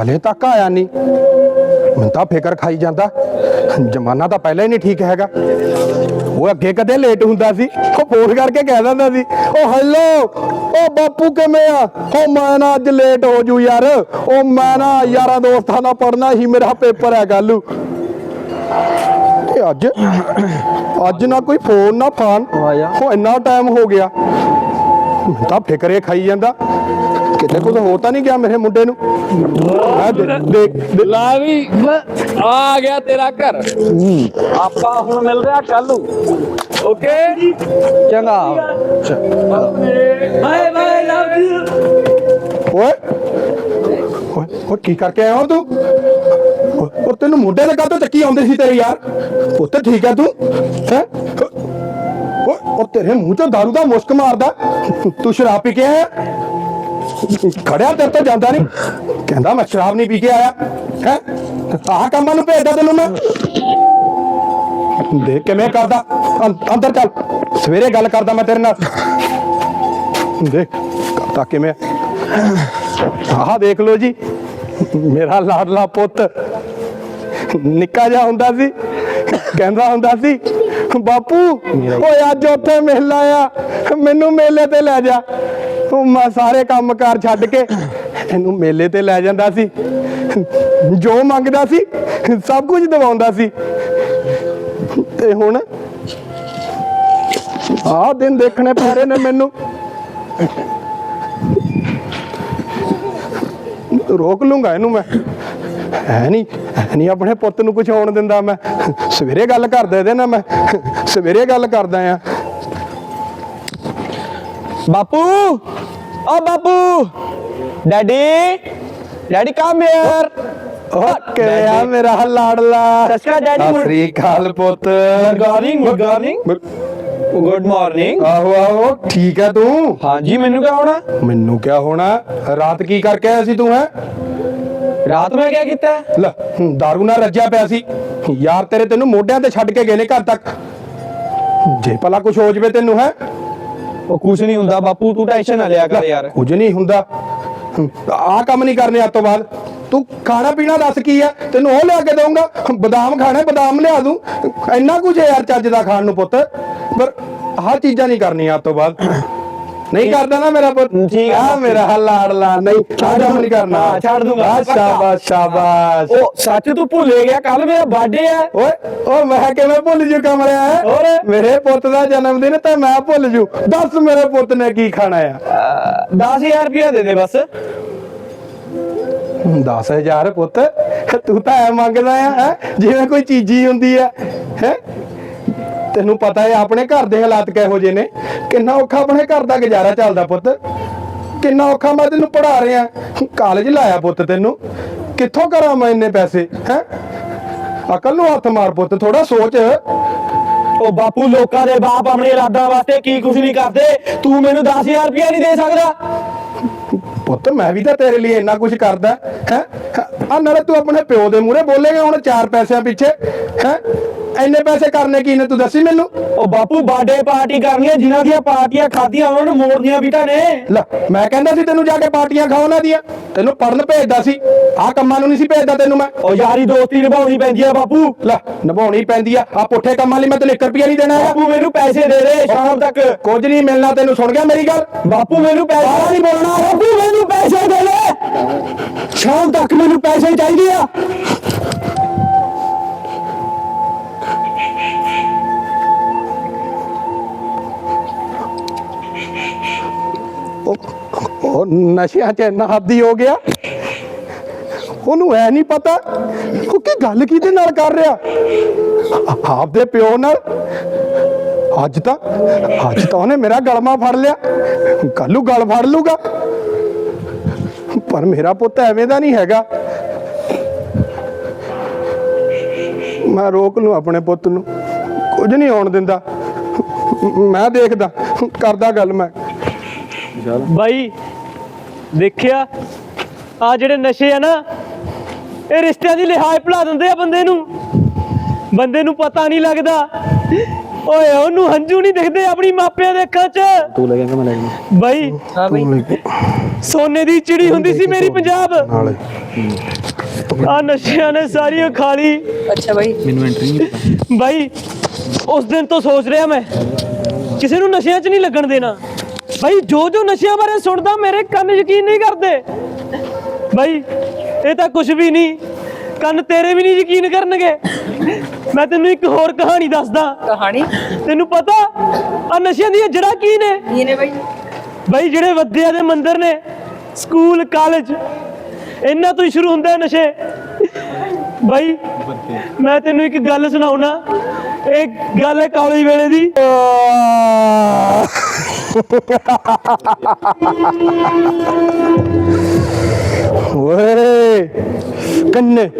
ਹਲੇ ਤੱਕ ਆਇਆ ਨਹੀਂ। ਮੈਨੂੰ ਤਾਂ ਫਿਕਰ ਖਾਈ ਜਾਂਦਾ। ਜਮਾਨਾ ਤਾਂ ਪਹਿਲਾਂ ਹੀ ਨਹੀਂ ਠੀਕ ਹੈਗਾ। ਉਹ ਅੱਗੇ ਕਦੇ ਲੇਟ ਹੁੰਦਾ ਸੀ। ਉਹ ਫੋਨ ਕਰਕੇ ਕਹਿ ਦਿੰਦਾ ਸੀ ਉਹ ਹੈਲੋ ਉਹ ਬਾਪੂ ਕਿਵੇਂ ਆ? ਉਹ ਮੈਂ ਨਾ ਅੱਜ ਲੇਟ ਹੋ ਜੂ ਯਾਰ। ਉਹ ਮੈਂ ਨਾ ਯਾਰਾਂ ਦੋਸਤਾਂ ਨਾਲ ਪੜਨਾ ਹੀ ਮੇਰਾ ਪੇਪਰ ਹੈ ਕੱਲੂ ਤੇ ਅੱਜ ਅੱਜ ਨਾ ਕੋਈ ਫੋਨ ਨਾ ਫਾਨ ਉਹ ਇੰਨਾ ਟਾਈਮ ਹੋ ਗਿਆ। ਤਾਂ ਫਿਕਰ ਖਾਈ ਜਾਂਦਾ। ਕਿਤੇ ਕੁਝ ਹੋ ਤਾਂ ਨਹੀਂ ਗਿਆ ਮੇਰੇ ਮੁੰਡੇ ਨੂੰ? ਦੇ- ਦੇ- ਲਾ ਵੀ ਆ ਗਿਆ ਤੇਰਾ ਘਰ। ਆਪਾਂ ਹੁਣ ਮਿਲ ਰਿਹਾ ਕੱਲ ਨੂੰ। ਓਕੇ ਚੰਗਾ। ਬਾਏ ਬਾਏ ਲਵ ਯੂ ਓਏ ਓਏ ਓਏ ਕੀ ਕਰਕੇ ਆਇਆ ਓ ਤੂੰ? ਓਏ, ਉਹ ਤੈਨੂੰ ਮੁੰਡੇ ਦੇ ਕਾਹਤੋਂ ਚੱਕੀ ਆਉਂਦੇ ਸੀ ਤੇਰੇ ਯਾਰ। ਪੁੱਤ ਠੀਕ ਹੈ ਤੂੰ ਹੈ? ਓਏ ਉਹ ਤੇਰੇ ਮੂੰਹ ਚੋਂ ਦਾਰੂ ਦਾ ਮੁਸ਼ਕ ਮਾਰਦਾ। ਤੂੰ ਸ਼ਰਾਬ ਪੀ ਕੇ ਆਇਆ? ਖੜਿਆ ਤੇਰੇ ਤੋਂ ਜਾਂਦਾ ਨਹੀਂ ਕਹਿੰਦਾ ਮੈਂ ਸ਼ਰਾਬ ਨਹੀਂ ਪੀ ਕੇ ਆਇਆ। ਹੈ? ਆਹ ਕੰਮਾਂ ਨੂੰ ਭੇਜਦਾ ਤੈਨੂੰ ਮੈਂ। ਦੇਖ ਕਿਵੇਂ ਕਰਦਾ। ਅੰ- ਅੰਦਰ ਚੱਲ। ਸਵੇਰੇ ਗੱਲ ਕਰਦਾ ਮੈਂ ਤੇਰੇ ਨਾਲ। ਦੇਖ, ਕਰਦਾ ਕਿਵੇਂ। ਆਹ ਦੇਖ ਲਓ ਜੀ। ਮੇਰਾ ਲਾਡਲਾ ਪੁੱਤ। ਨਿੱਕਾ ਜਿਹਾ ਹੁੰਦਾ ਸੀ। ਕਹਿੰਦਾ ਹੁੰਦਾ ਸੀ, ਬਾਪੂ, ਓਏ ਅੱਜ ਉੱਥੇ ਮੇਲਾ ਆ। ਮੈਨੂੰ ਮੇਲੇ ਤੇ ਲੈ ਜਾ। ਉਹ ਮੈਂ ਸਾਰੇ ਕੰਮਕਾਰ ਛੱਡ ਕੇ ਇਹਨੂੰ ਮੇਲੇ ਤੇ ਲੈ ਜਾਂਦਾ ਸੀ। ਜੋ ਮੰਗਦਾ ਸੀ, ਸਭ ਕੁਝ ਦਿਵਾਉਂਦਾ ਸੀ। ਤੇ ਹੁਣ ਆਹ ਦਿਨ ਦੇਖਣੇ ਪੈ ਰਹੇ ਨੇ ਮੈਨੂੰ। ਰੋਕ ਲੂੰਗਾ ਇਹਨੂੰ ਮੈਂ। ਹੈ ਨਹੀਂ ਨਹੀਂ, ਆਪਣੇ ਪੁੱਤ ਨੂੰ ਕੁਝ ਹੋਣ ਦਿੰਦਾ ਮੈਂ। ਸਵੇਰੇ ਗੱਲ ਕਰਦਾ ਇਹਦੇ ਨਾਲ ਮੈਂ। ਸਵੇਰੇ ਗੱਲ ਕਰਦਾ ਆ। ਬਾਪੂ! ਓ ਬਾਪੂ daddy daddy come here okay ਆ ਮੇਰਾ ਲਾੜਲਾ ਸਸਕਾ ਡੈਡੀ ਸਤਿ ਸ੍ਰੀ ਅਕਾਲ ਪੁੱਤ good morning good morning good morning ਆਹੋ ਆਹੋ ਠੀਕ ਹੈ ਤੂੰ ਹਾਂਜੀ ਮੈਨੂੰ ਕਿਆ ਹੋਣਾ ਮੈਨੂੰ ਕਿਆ ਹੋਣਾ ਰਾਤ ਕੀ ਕਰਕੇ ਆਇਆ ਸੀ ਤੂੰ ਹੈ ਰਾਤ ਮੈਂ ਕਿਆ ਕੀਤਾ ਲੈ दारू ਨਾਲ ਰੱਜਿਆ ਪਿਆ ਸੀ ਯਾਰ ਤੇਰੇ ਤੈਨੂੰ ਮੋਢਿਆਂ ਤੇ ਛੱਡ ਕੇ ਗਏ ਨੇ ਘਰ ਤੱਕ ਜੇ ਭਲਾ ਕੁਝ ਹੋ ਜਵੇ ਤੈਨੂੰ ਹੈ ਉਹ ਕੁਛ ਨਹੀਂ ਹੁੰਦਾ, ਬਾਪੂ, ਤੂੰ ਟੈਨਸ਼ਨ ਨਾ ਲਿਆ ਕਰ ਯਾਰ। ਕੁਝ ਨਹੀਂ ਹੁੰਦਾ। ਆਹ ਕੰਮ ਨਹੀਂ ਕਰਨੇ ਅੱਜ ਤੋਂ ਬਾਅਦ। ਤੂੰ ਖਾਣਾ ਪੀਣਾ ਦੱਸ ਕੀ ਆ? ਤੈਨੂੰ ਉਹ ਲਿਆ ਕੇ ਦਊਂਗਾ। ਬਦਾਮ ਖਾਣੇ, ਬਦਾਮ ਲਿਆ ਦੂੰ। ਇੰਨਾ ਕੁਝ ਹੈ ਯਾਰ ਚੱਜ ਦਾ ਖਾਣ ਨੂੰ ਪੁੱਤ। ਪਰ ਹਰ ਚੀਜ਼ਾਂ ਨਹੀਂ ਕਰਨੀਆਂ ਅੱਜ ਤੋਂ ਬਾਅਦ। ਨਹੀਂ ਕਰਦਾ ਨਾ ਮੇਰਾ ਪੁੱਤ। ਠੀਕ ਆ। ਆ ਮੇਰਾ ਲਾੜਲਾ ਨਹੀਂ ਕੰਮ ਨਹੀਂ ਕਰਨਾ। ਛੱਡ ਦੂੰਗਾ। ਸ਼ਾਬਾਸ਼ ਸ਼ਾਬਾਸ਼। ਉਹ ਸੱਚ ਤੂੰ ਭੁੱਲੇ ਗਿਆ ਕੱਲ ਮੇਰਾ ਬਰਥਡੇ ਹੈ ਓਏ ਓ ਮੈਂ ਕਿਵੇਂ ਭੁੱਲ ਜੂ ਕਮਲਿਆ? ਹੋਰ? ਮੇਰੇ ਪੁੱਤ ਦਾ ਜਨਮ ਦਿਨ ਤਾਂ ਮੈਂ ਭੁੱਲ ਜੂ। ਦੱਸ ਮੇਰੇ ਪੁੱਤ ਨੇ ਕੀ ਖਾਣਾ ਆ? 10000 ਰੁਪਇਆ ਦੇ ਦੇ ਬਸ। 10000 ਪੁੱਤ। ਤੂੰ ਤਾਂ ਐ ਮੰਗਦਾ ਆ? ਜਿਵੇਂ ਕੋਈ ਚੀਜ਼ੀ ਹੁੰਦੀ ਆ ਹੈ? ਤੈਨੂੰ ਪਤਾ ਹੈ ਆਪਣੇ ਘਰ ਦੇ ਹਾਲਾਤ ਕਿਹੋ ਜਿਹੇ ਨੇ? ਕਿੰਨਾ ਔਖਾ ਆਪਣੇ ਘਰ ਦਾ ਗੁਜ਼ਾਰਾ ਚੱਲਦਾ ਪੁੱਤ। ਕਿੰਨਾ ਔਖਾ ਮੈਂ ਤੈਨੂੰ ਪੜਾ ਰਿਹਾ। ਕਾਲਜ ਲਾਇਆ ਪੁੱਤ ਤੈਨੂੰ। ਕਿੱਥੋਂ ਕਰਾਂ ਮੈਂ ਇੰਨੇ ਪੈਸੇ ਹੈ? ਅਕਲ ਨੂੰ ਹੱਥ ਮਾਰ ਪੁੱਤ ਥੋੜਾ ਸੋਚ। ਉਹ ਬਾਪੂ ਲੋਕਾਂ ਦੇ ਬਾਪ ਆਪਣੇ ਇਰਾਦਾ ਵਾਸਤੇ ਕੀ ਕੁਝ ਨਹੀਂ ਕਰਦੇ। ਤੂੰ ਮੈਨੂੰ 10000 ਰੁਪਇਆ ਨਹੀਂ ਦੇ ਸਕਦਾ। ਪੁੱਤ ਮੈਂ ਵੀ ਤਾਂ ਤੇਰੇ ਲਈ ਇੰਨਾ ਕੁਝ ਕਰਦਾ ਹੈ? ਆ ਨਾਲੇ ਤੂੰ ਆਪਣੇ ਪਿਓ ਦੇ ਮੂਹਰੇ ਬੋਲੇਗਾ ਹੁਣ ਚਾਰ ਪੈਸਿਆਂ ਪਿੱਛੇ ਹੈ? ਇੰਨੇ ਪੈਸੇ ਕਰਨੇ ਕੀ ਨੇ ਤੂੰ ਦੱਸੀ ਮੈਨੂੰ? ਉਹ ਬਾਪੂ ਬਰਥਡੇ ਪਾਰਟੀ ਕਰਨੀ ਹੈ ਜਿਨ੍ਹਾਂ ਦੀਆਂ ਪਾਰਟੀਆਂ ਖਾਧੀਆਂ ਉਹਨਾਂ ਨੂੰ ਮੋੜਨੀਆਂ ਤਾਂ ਨੇ। ਲੈ ਮੈਂ ਕਹਿੰਦਾ ਸੀ ਤੈਨੂੰ ਜਾ ਕੇ ਪਾਰਟੀਆਂ ਖਾਓ ਉਹਨਾਂ ਦੀਆਂ। ਤੈਨੂੰ ਪੜਨ ਭੇਜਦਾ ਸੀ। ਆਹ ਕੰਮਾਂ ਨੂੰ ਨਹੀਂ ਸੀ ਭੇਜਦਾ ਤੈਨੂੰ ਮੈਂ। ਉਹ ਯਾਰੀ ਦੋਸਤੀ ਨਿਭਾਉਣੀ ਪੈਂਦੀ ਆ ਬਾਪੂ। ਲੈ ਨਿਭਾਉਣੀ ਪੈਂਦੀ ਆ। ਆ ਪੁੱਠੇ ਕੰਮਾਂ ਲਈ ਮੈਂ ਤੈਨੂੰ 1 ਰੁਪਿਆ ਨਹੀਂ ਦੇਣਾ ਹੈਗਾ। ਬਾਪੂ ਮੈਨੂੰ ਪੈਸੇ ਦੇ ਦੇ ਸ਼ਾਮ ਤੱਕ। ਕੁਝ ਨਹੀਂ ਮਿਲਣਾ ਤੈਨੂੰ ਸੁਣ ਗਿਆ ਮੇਰੀ ਗੱਲ? ਬਾਪੂ ਮੈਨੂੰ ਪੈਸੇ ਨਹੀਂ ਬੋਲਣਾ। ਬਾਪੂ ਮੈਨੂੰ ਪੈਸੇ ਦੇ ਦੇ। ਸ਼ਾਮ ਤੱਕ ਮੈਨੂੰ ਪੈਸੇ ਚਾਹੀਦੇ ਆ। ਉਹ ਨਸ਼ਿਆਂ 'ਚ ਇੰਨਾ ਹੱਦੀ ਹੋ ਗਿਆ। ਉਹਨੂੰ ਐ ਨਹੀਂ ਪਤਾ ਉਹ ਕੀ ਗੱਲ ਕਿਹਦੇ ਨਾਲ ਕਰ ਰਿਹਾ। ਆਪਦੇ ਪਿਓ ਨਾਲ। ਅੱਜ ਤਾਂ ਅੱਜ ਤਾਂ ਉਹਨੇ ਮੇਰਾ ਗਲਮਾ ਫੜ ਲਿਆ। ਕੱਲੂ ਗਲ ਫੜ ਲੂਗਾ। ਪਰ ਮੇਰਾ ਪੁੱਤ ਐਵੇਂ ਦਾ ਨਹੀਂ ਹੈਗਾ। ਮੈਂ ਰੋਕ ਲੂ ਆਪਣੇ ਪੁੱਤ ਨੂੰ। ਕੁਝ ਨਹੀਂ ਆਉਣ ਦਿੰਦਾ। ਮੈਂ ਦੇਖਦਾ। ਕਰਦਾ ਗੱਲ ਮੈਂ। ਬਾਈ ਦੇਖਿਆ? ਆ ਜਿਹੜੇ ਨਸ਼ੇ ਆ ਨਾ ਇਹ ਰਿਸ਼ਤਿਆਂ ਦੀ ਲਿਹਾਜ਼ ਭੁਲਾ ਦਿੰਦੇ ਆ ਬੰਦੇ ਨੂੰ। ਬੰਦੇ ਨੂੰ ਪਤਾ ਨਹੀਂ ਲੱਗਦਾ। ਓਏ ਉਹਨੂੰ ਹੰਝੂ ਨਹੀਂ ਦਿਖਦੇ ਆਪਣੀ ਮਾਪਿਆਂ ਦੇ ਅੱਖਾਂ 'ਚ। ਤੂੰ ਲੈ ਕੇ ਮੈਂ ਲੈ ਬਾਈ ਸੋਨੇ ਦੀ ਚਿੜੀ ਹੁੰਦੀ ਸੀ ਮੇਰੀ ਪੰਜਾਬ। ਨਾਲੇ। ਆ ਨਸ਼ਿਆਂ ਨੇ ਸਾਰੀਆਂ ਖਾ ਲਈ। ਅੱਛਾ ਬਾਈ। ਮੈਨੂੰ ਐਂਟਰੀ ਨਹੀਂ ਬਾਈ ਉਸ ਦਿਨ ਤੋਂ ਸੋਚ ਰਿਹਾ ਮੈਂ ਕਿਸੇ ਨੂੰ ਨਸ਼ਿਆਂ 'ਚ ਨਹੀਂ ਲੱਗਣ ਦੇਣਾ। ਬਾਈ ਜੋ ਜੋ ਨਸ਼ਿਆਂ ਬਾਰੇ ਸੁਣਦਾ ਮੇਰੇ ਕੰਨ ਯਕੀਨ ਨਹੀਂ ਕਰਦੇ। ਬਾਈ ਇਹ ਤਾਂ ਕੁਝ ਵੀ ਨਹੀਂ। ਕੰਨ ਤੇਰੇ ਵੀ ਨਹੀਂ ਯਕੀਨ ਕਰਨਗੇ। ਮੈਂ ਤੈਨੂੰ ਇੱਕ ਹੋਰ ਕਹਾਣੀ ਦੱਸਦਾ। ਕਹਾਣੀ? ਤੈਨੂੰ ਪਤਾ ਆ ਨਸ਼ਿਆਂ ਦੀਆਂ ਜੜ੍ਹਾਂ ਕੀ ਨੇ? ਕੀ ਨੇ ਬਾਈ? ਬਾਈ ਜਿਹੜੇ ਵੱਡਿਆਂ ਦੇ ਮੰਦਿਰ ਨੇ ਸਕੂਲ ਕਾਲਜ ਇਹਨਾਂ ਤੋਂ ਹੀ ਸ਼ੁਰੂ ਹੁੰਦਾ ਨਸ਼ੇ। ਬਾਈ ਮੈਂ ਤੈਨੂੰ ਇੱਕ ਗੱਲ ਸੁਣਾਉਣਾ। ਇਹ ਗੱਲ ਹੈ ਕਾਲਜ ਵੇਲੇ ਦੀ। ਓਏ, ਕੰਨੇ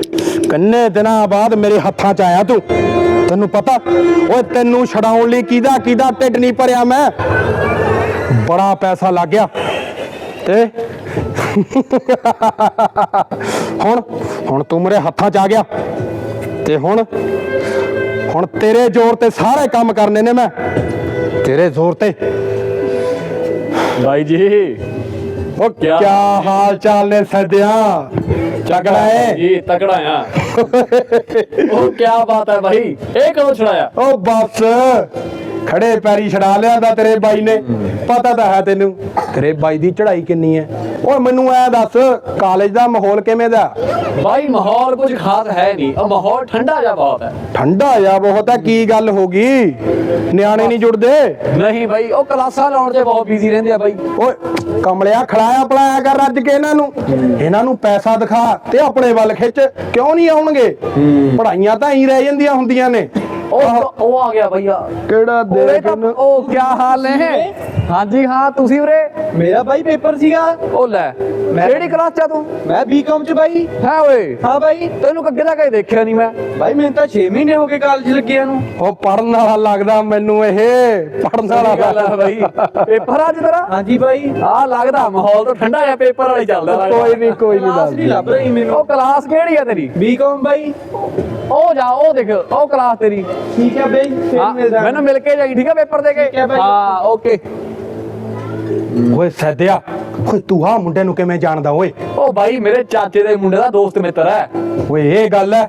ਕੰਨੇ ਦਿਨਾਂ ਬਾਅਦ ਮੇਰੇ ਹੱਥਾਂ 'ਚ ਆਇਆ ਤੂੰ। ਤੈਨੂੰ ਪਤਾ, ਓਏ, ਤੈਨੂੰ ਛਡਾਉਣ ਲਈ ਕਿਹਦਾ ਕਿਹਦਾ ਢਿੱਡ ਨਹੀਂ ਭਰਿਆ ਮੈਂ? ਬੜਾ ਪੈਸਾ ਲੱਗ ਗਿਆ। ਤੇ? ਹੁਣ ਹੁਣ ਤੂੰ ਮੇਰੇ ਹੱਥਾਂ 'ਚ ਆ ਗਿਆ। ਤੇ ਹੁਣ ਹੁਣ ਤੇਰੇ ਜ਼ੋਰ ਤੇ ਸਾਰੇ ਕੰਮ ਕਰਨੇ ਨੇ ਮੈਂ। ਤੇਰੇ ਜ਼ੋਰ ਤੇ। ਬਾਈ ਜੀ। ਉਹ ਕਿਆ- ਕੀ ਹਾਲ ਚਾਲ ਨੇ ਸਦਿਆ? ਚੱਕੜਾ ਏ ਜੀ ਤਕੜਾ ਆ। ਉਹ ਕੀ ਬਾਤ ਹੈ ਭਾਈ ਇਹ ਕਦੋਂ ਛੜਾਇਆ ਉਹ ਬਸ। ਖੜੇ ਪੈਰੀ ਛਡਾ ਲਿਆਂਦਾ ਤੇਰੇ ਬਾਈ ਨੇ। ਪਤਾ ਤਾਂ ਹੈ ਤੈਨੂੰ। ਤੇਰੇ ਬਾਈ ਦੀ ਚੜ੍ਹਾਈ ਕਿੰਨੀ ਹੈ। ਓਏ ਮੈਨੂੰ ਐ ਦੱਸ ਕਾਲਜ ਦਾ ਮਾਹੌਲ ਕਿਵੇਂ ਦਾ? ਭਾਈ ਮਾਹੌਲ ਕੁਝ ਖਾਸ ਹੈ ਨਹੀਂ। ਉਹ ਮਾਹੌਲ ਠੰਡਾ ਜਿਹਾ ਬਹੁਤ ਹੈ। ਠੰਡਾ ਜਾਂ ਬਹੁਤ ਹੈ ਕੀ ਗੱਲ ਹੋ ਗਈ? ਨਿਆਣੇ ਨਹੀਂ ਜੁੜਦੇ? ਨਹੀਂ ਭਾਈ ਉਹ ਕਲਾਸਾਂ ਲਾਉਣ 'ਚ ਬਹੁਤ ਬਿਜ਼ੀ ਰਹਿੰਦੇ ਆ ਭਾਈ ਓਏ ਕਮਲਿਆ ਖੜਾਇਆ ਪਲਾਇਆ ਕਰ ਰੱਜ ਕੇ ਇਹਨਾਂ ਨੂੰ। ਇਹਨਾਂ ਨੂੰ ਪੈਸਾ ਦਿਖਾ ਤੇ ਆਪਣੇ ਵੱਲ ਖਿੱਚ। ਕਿਉਂ ਨਹੀਂ ਆਉਣਗੇ? ਪੜਾਈਆਂ ਤਾਂ ਹੀ ਰਹਿ ਜਾਂਦੀਆਂ ਹੁੰਦੀਆਂ ਨੇ। ਉਹ ਉਹ ਆ ਗਿਆ ਭਈਆ। ਕਿਹੜਾ ਦੇਖ ਤਾਂ ਉਹ ਕੀ ਹਾਲ ਨੇ? ਹਾਂਜੀ ਹਾਂ ਤੁਸੀਂ ਉਰੇ ਮੇਰਾ ਬਾਈ ਪੇਪਰ ਸੀਗਾ। ਉਹ ਲੈ ਕਿਹੜੀ ਕਲਾਸ 'ਚ ਆ ਤੂੰ? ਮੈਂ ਬੀਕਾਮ ਚ ਬਾਈ ਹੈ ਓਏ। ਹਾਂ ਬਾਈ ਤੈਨੂੰ ਅੱਗੇ ਦਾ ਕਦੇ ਦੇਖਿਆ ਨਹੀਂ ਮੈਂ। ਬਾਈ ਮੈਨੂੰ ਤਾਂ 6 ਮਹੀਨੇ ਹੋ ਗਏ ਕਾਲਜ ਲੱਗਿਆ ਨੂੰ। ਉਹ ਪੜਨ ਵਾਲਾ ਲੱਗਦਾ ਮੈਨੂੰ ਇਹ ਪੜਨ ਵਾਲਾ ਆ ਭਾਈ। ਪੇਪਰ ਅੱਜ ਤੇਰਾ? ਹਾਂਜੀ ਬਾਈ ਆ ਲੱਗਦਾ ਮਾਹੌਲ ਤਾਂ ਠੰਡਾ ਜਿਹਾ ਪੇਪਰ ਵਾਲਾ ਹੀ ਚੱਲਦਾ ਲੱਗਦਾ। ਕੋਈ ਨਹੀਂ ਕੋਈ ਨਹੀਂ ਕਲਾਸ ਨਹੀਂ ਲੱਭ ਰਹੀ ਮੈਨੂੰ। ਉਹ ਕਲਾਸ ਕਿਹੜੀ ਆ ਤੇਰੀ? ਬੀਕਾਮ ਬਾਈ ਉਹ ਜਾ ਉਹ ਦੇਖ ਉਹ ਕਲਾਸ ਤੇਰੀ। ਠੀਕ ਹੈ ਬਾਈ ਫਿਰ ਹਾਂ, ਮਿਲਦਾ ਮੈਨੂੰ ਮਿਲ ਕੇ ਜਾਈ ਠੀਕ ਆ ਪੇਪਰ ਦੇ ਕੇ? ਠੀਕ ਹੈ। ਹਾਂ ਓਕੇ ਓਏ ਸੈਦਿਆ ਓਏ ਤੂੰ ਆ ਮੁੰਡੇ ਨੂੰ ਕਿਵੇਂ ਜਾਣਦਾ ਓਏ? ਉਹ ਭਾਈ ਮੇਰੇ ਚਾਚੇ ਦੇ ਮੁੰਡੇ ਦਾ ਦੋਸਤ ਮਿੱਤਰ ਹੈ। ਓਏ ਇਹ ਗੱਲ ਹੈ।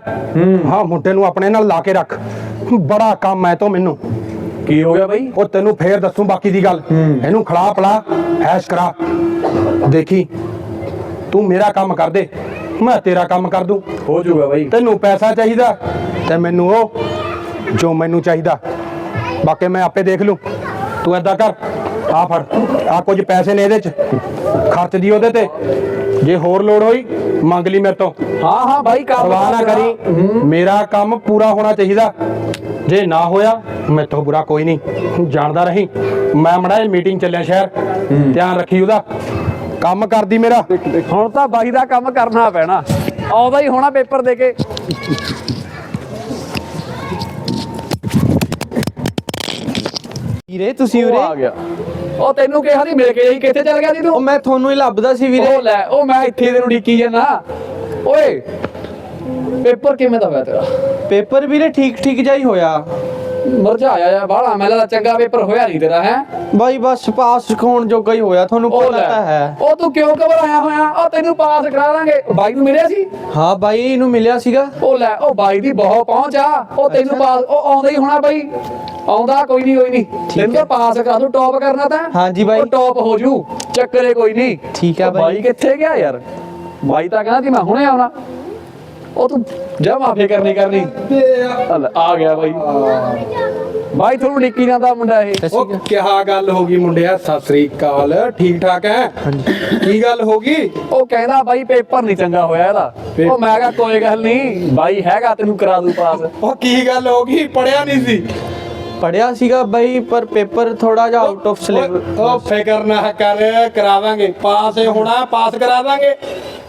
ਹਾਂ। ਮੁੰਡੇ ਨੂੰ ਆਪਣੇ ਨਾਲ ਲਾ ਕੇ ਰੱਖ। ਬੜਾ ਕੰਮ ਹੈ ਤੋਂ ਮੈਨੂੰ। ਕੀ ਹੋ ਗਿਆ ਭਾਈ ਉਹ ਤੈਨੂੰ ਫੇਰ ਦੱਸੂ ਬਾਕੀ ਦੀ ਗੱਲ। ਇਹਨੂੰ ਖੜਾ ਪਲਾ ਐਸ਼ ਕਰਾ। ਦੇਖੀ ਤੂੰ ਮੇਰਾ ਕੰਮ ਕਰ ਦੇ। ਮੈਂ ਤੇਰਾ ਕੰਮ ਕਰ ਦੂੰ। ਹੋ ਜਾਊਗਾ ਭਾਈ ਤੈਨੂੰ ਪੈਸਾ ਚਾਹੀਦਾ ਤੇ ਮੈਨੂੰ ਉਹ ਜੋ ਮੈਨੂੰ ਚਾਹੀਦਾ। ਬਾਕੀ ਮੈਂ ਆਪੇ ਦੇਖ ਲੂੰ। ਤੂੰ ਏਦਾਂ ਕਰ। ਆ ਫੜ। ਆ ਕੁਝ ਪੈਸੇ ਨੇ ਇਹਦੇ ਚ। ਖਰਚ ਦੀ ਉਹਦੇ ਤੇ। ਜੇ ਹੋਰ ਲੋੜ ਹੋਈ ਮੰਗ ਲਈ ਮੇਰੇ ਤੋਂ। ਹਾਂ ਹਾਂ ਭਾਈ ਕਰ ਪਰਵਾਹ ਨਾ ਕਰੀ ਮੇਰਾ ਕੰਮ ਪੂਰਾ ਹੋਣਾ ਚਾਹੀਦਾ। ਜੇ ਨਾ ਹੋਇਆ ਮੈਥੋਂ ਬੁਰਾ ਕੋਈ ਨਹੀਂ। ਜਾਣਦਾ ਰਹੀਂ। ਮੈਂ ਮੜਾ ਮੀਟਿੰਗ ਚੱਲਿਆ ਸ਼ਹਿਰ। ਧਿਆਨ ਰੱਖੀ ਉਹਦਾ। ਕੰਮ ਕਰਦੀ ਮੇਰਾ। ਹੁਣ ਤਾਂ ਬਾਈ ਦਾ ਕੰਮ ਕਰਨਾ ਪੈਣਾ। ਆਉਂਦਾ ਹੀ ਹੋਣਾ ਪੇਪਰ ਦੇ ਕੇ। ਵੀਰੇ ਤੁਸੀਂ ਉਹ ਆ ਗਿਆ। ਉਹ ਤੈਨੂੰ ਕਿਹਾ ਸੀ ਮਿਲ ਕੇ ਜਾਈ ਕਿੱਥੇ ਚੱਲ ਗਿਆ ਸੀ ਉਹ ਤੂੰ ਮੈਂ ਤੁਹਾਨੂੰ ਹੀ ਲੱਭਦਾ ਸੀ ਵੀਰੇ। ਉਹ ਲੈ ਉਹ ਮੈਂ ਇੱਥੇ ਤੈਨੂੰ ਢੀਕੀ ਜਾਣਾ ਓਏ ਪੇਪਰ ਕਿਵੇਂ ਦਾ ਹੋਇਆ ਤੇਰਾ? ਪੇਪਰ ਵੀਰੇ ਠੀਕ ਠੀਕ ਜਿਹਾ ਹੀ ਹੋਇਆ। ਮਰਝਾਇਆ ਜਾ ਬਾਹਲਾ। ਮੈਂ ਲੱਗਦਾ ਚੰਗਾ ਪੇਪਰ ਹੋਇਆ ਨਹੀਂ ਤੇਰਾ ਹੈ? ਬਾਈ ਬਸ ਪਾਸ ਹੋਣ ਜੋਗਾ ਹੀ ਹੋਇਆ ਤੁਹਾਨੂੰ ਉਹ ਪਤਾ ਤਾਂ ਹੈ। ਉਹ ਤੂੰ ਕਿਉਂ ਘਬਰਾਇਆ ਹੋਇਆ? ਉਹ ਤੈਨੂੰ ਪਾਸ ਕਰਾ ਦਾਂਗੇ। ਬਾਈ ਨੂੰ ਮਿਲਿਆ ਸੀ? ਹਾਂ ਬਾਈ ਇਹਨੂੰ ਮਿਲਿਆ ਸੀਗਾ। ਉਹ ਲੈ ਉਹ ਬਾਈ ਦੀ ਬਹੁਤ ਪਹੁੰਚ ਆ। ਉਹ ਤੈਨੂੰ ਪਾਸ ਉਹ ਆਉਂਦਾ ਹੀ ਹੋਣਾ ਬਾਈ। ਆਉਂਦਾ ਕੋਈ ਨਹੀਂ ਕੋਈ ਨਹੀਂ। ਤੈਨੂੰ ਤਾਂ ਪਾਸ ਕਰਾ ਦੂੰ ਟੌਪ ਕਰਨਾ ਤਾਂ। ਹਾਂਜੀ ਬਾਈ। ਉਹ ਟੌਪ ਹੋ ਜੂ ਚੱਕਰੇ ਕੋਈ ਨਹੀਂ। ਠੀਕ ਆ ਉਹ ਬਾਈ। ਬਾਈ। ਕਿੱਥੇ ਗਿਆ ਯਾਰ? ਬਾਈ ਤਾਂ ਕਹਿੰਦਾ ਸੀ ਮੈਂ ਹੁਣੇ ਆਉਣਾ। ਉਹ ਤੂੰ ਜਾ ਮਾਫੀ ਕਰਨੀ ਕਰਨੀ। ਆ ਗਿਆ ਬਾਈ। ਬਾਈ ਤੁਹਾਨੂੰ ਡਿੱਕੀ ਜਾਂਦਾ ਮੁੰਡਾ ਇਹ। ਉਹ ਕਿਹਾ ਗੱਲ ਹੋ ਗਈ ਮੁੰਡਿਆ ਸਤਿ ਸ੍ਰੀ ਅਕਾਲ। ਠੀਕ ਠਾਕ ਹੈ? ਕੀ ਗੱਲ ਹੋ ਗਈ? ਉਹ ਕਹਿੰਦਾ ਬਾਈ ਪੇਪਰ ਨਹੀਂ ਚੰਗਾ ਹੋਇਆ ਇਹਦਾ। ਉਹ ਮੈਂ ਕਿਹਾ ਕੋਈ ਗੱਲ ਨਹੀਂ। ਬਾਈ ਹੈਗਾ ਤੈਨੂੰ ਕਰਾ ਦੂ ਪਾਸ। ਉਹ ਕੀ ਗੱਲ ਹੋ ਗਈ? ਪੜਿਆ ਨਹੀਂ ਸੀ। ਪੜਿਆ ਸੀਗਾ ਬਾਈ ਪਰ ਪੇਪਰ ਥੋੜਾ ਜਿਹਾ ਆਊਟ ਆਫ ਸਿਲੇਬਸ ਉਹ ਫਿਕਰ ਨਾ ਕਰ ਕਰਾ ਦਾਂਗੇ ਪਾਸ ਹੀ ਹੋਣਾ ਪਾਸ ਕਰਾ ਦਾਂਗੇ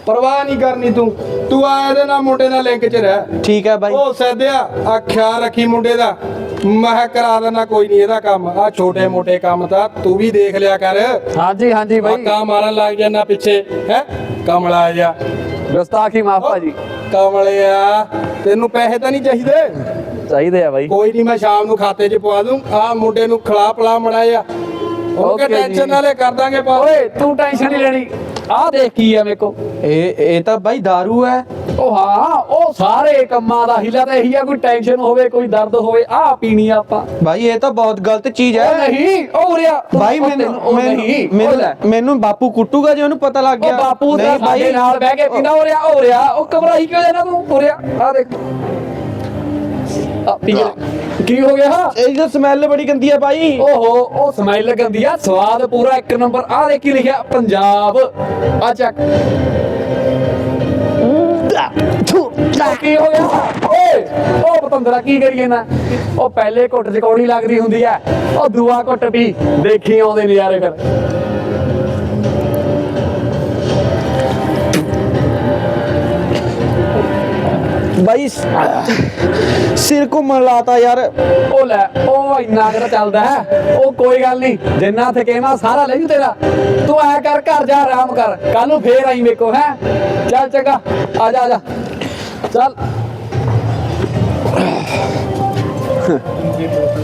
ਪਰਵਾਹ ਨਹੀਂ ਕਰਨੀ ਤੂੰ। ਤੂੰ ਆ ਇਹਦੇ ਨਾਲ ਮੁੰਡੇ ਨਾਲ ਲਿੰਕ 'ਚ ਰਹਿ। ਠੀਕ ਹੈ ਬਾਈ। ਉਹ ਸੱਦਿਆ ਆ ਖਿਆਲ ਰੱਖੀ ਮੁੰਡੇ ਦਾ। ਮੈਂ ਕਰਾ ਦੇਣਾ ਕੋਈ ਨਹੀਂ ਇਹਦਾ ਕੰਮ। ਆ ਛੋਟੇ ਮੋਟੇ ਕੰਮ ਤਾਂ ਤੂੰ ਵੀ ਦੇਖ ਲਿਆ ਕਰ। ਹਾਂਜੀ ਹਾਂਜੀ ਬਾਈ। ਆਕਾ ਮਾਰਨ ਲੱਗ ਜਾਣਾ ਪਿੱਛੇ ਹੈ? ਕਮਲਾ ਜਾ ਗੁਸਤਾਖੀ ਮਾਫ ਭਾਜੀ। ਕਮਲਿਆ ਤੈਨੂੰ ਪੈਸੇ ਤਾਂ ਨਹੀਂ ਚਾਹੀਦੇ? ਚਾਹੀਦੇ ਆ ਬਾਈ। ਕੋਈ ਨਹੀਂ ਮੈਂ ਸ਼ਾਮ ਨੂੰ ਖਾਤੇ 'ਚ ਪਵਾ ਦੂੰ। ਆ ਮੁੰਡੇ ਨੂੰ ਖਿਲਾ ਪਲਾ ਮੜਾਇਆ ਓਕੇ Okay ਜੀ। ਟੈਨਸ਼ਨ ਨਾਲੇ ਕਰ ਦਾਂਗੇ ਪਾ ਓਏ ਤੂੰ ਟੈਨਸ਼ਨ ਨਹੀਂ ਲੈਣੀ। ਆਹ ਦੇਖ ਕੀ ਆ ਮੇਰੇ ਕੋ ਇਹ ਇਹ ਤਾਂ ਬਾਈ दारू ਹੈ। ਉਹ ਹਾਂ ਉਹ ਸਾਰੇ ਕੰਮਾਂ ਦਾ ਹਿਲਾ ਤਾਂ ਇਹੀ ਆ ਕੋਈ ਟੈਨਸ਼ਨ ਹੋਵੇ ਕੋਈ ਦਰਦ ਹੋਵੇ ਆਹ ਪੀਣੀ ਆ ਆਪਾਂ। ਬਾਈ ਇਹ ਤਾਂ ਬਹੁਤ ਗਲਤ ਚੀਜ਼ ਉਹ ਹੈ ਨਹੀਂ ਉਹ ਉਰਿਆ ਬਾਈ ਉਹ ਮੈਨੂੰ ਤੈਨੂੰ- ਉਹ ਨਹੀਂ ਉਹ ਲੈ। ਮੈਨੂੰ ਮੈਨੂੰ ਬਾਪੂ ਕੁੱਟੂਗਾ ਜੇ ਉਹਨੂੰ ਪਤਾ ਲੱਗ ਉਹ ਗਿਆ। ਬਾਪੂ ਦਾ ਨਹੀਂ ਸਾਡੇ ਨਾਲ ਬਹਿ ਕੇ ਪੀਂਦਾ ਹੋ ਰਿਹਾ ਹੋ ਰਿਹਾ ਉਹ ਘਬਰਾਈ ਕਿਉਂ ਜਾਣਾ ਤੂੰ? ਹੋ ਰਿਹਾ ਆ ਦੇਖ। ਆ ਪੀ ਕੇ- ਕੀ ਹੋ ਗਿਆ? ਇਹ ਤਾਂ ਸਮੈਲ ਬੜੀ ਗੰਦੀ ਹੈ ਬਾਈ ਓਹੋ ਉਹ ਸਮੈਲ ਗੰਦੀ ਆ ਸਵਾਦ ਪੂਰਾ ਇੱਕ ਨੰਬਰ ਆ ਦੇਖ ਕੀ ਲਿਖਿਆ ਪੰਜਾਬ। ਆ ਚੱਕ ਕੀ ਹੋ ਗਿਆ? ਓਏ ਉਹ ਪਤੰਦਰਾ ਕੀ ਕਰੀਏ ਨਾ ਉਹ ਪਹਿਲੇ ਘੁੱਟ ਚ ਕੌੜੀ ਲੱਗਦੀ ਹੁੰਦੀ ਆ। ਉਹ ਦੂਆ ਘੁੱਟ ਵੀ ਦੇਖੀ ਆਉਂਦੇ ਨਜ਼ਾਰੇ ਫਿਰ। ਬਾਈ ਸਿਰ ਘੁੰਮਣ ਲਾਤਾ ਯਾਰ ਉਹ ਲੈ ਉਹ ਇੰਨਾ ਕਰ ਚੱਲਦਾ ਹੈ ਉਹ ਕੋਈ ਗੱਲ ਨਹੀਂ ਜਿੰਨਾ ਥਕੇਵਾ ਸਾਰਾ ਲੈ ਜੂ ਤੇਰਾ ਤੂੰ ਐ ਕਰ ਘਰ ਜਾ ਆਰਾਮ ਕਰ ਕੱਲ ਨੂੰ ਫੇਰ ਆਈ ਮੇਕੋ ਹੈ ਚੱਲ ਚੰਗਾ ਆ ਜਾ ਆ ਜਾ ਚੱਲ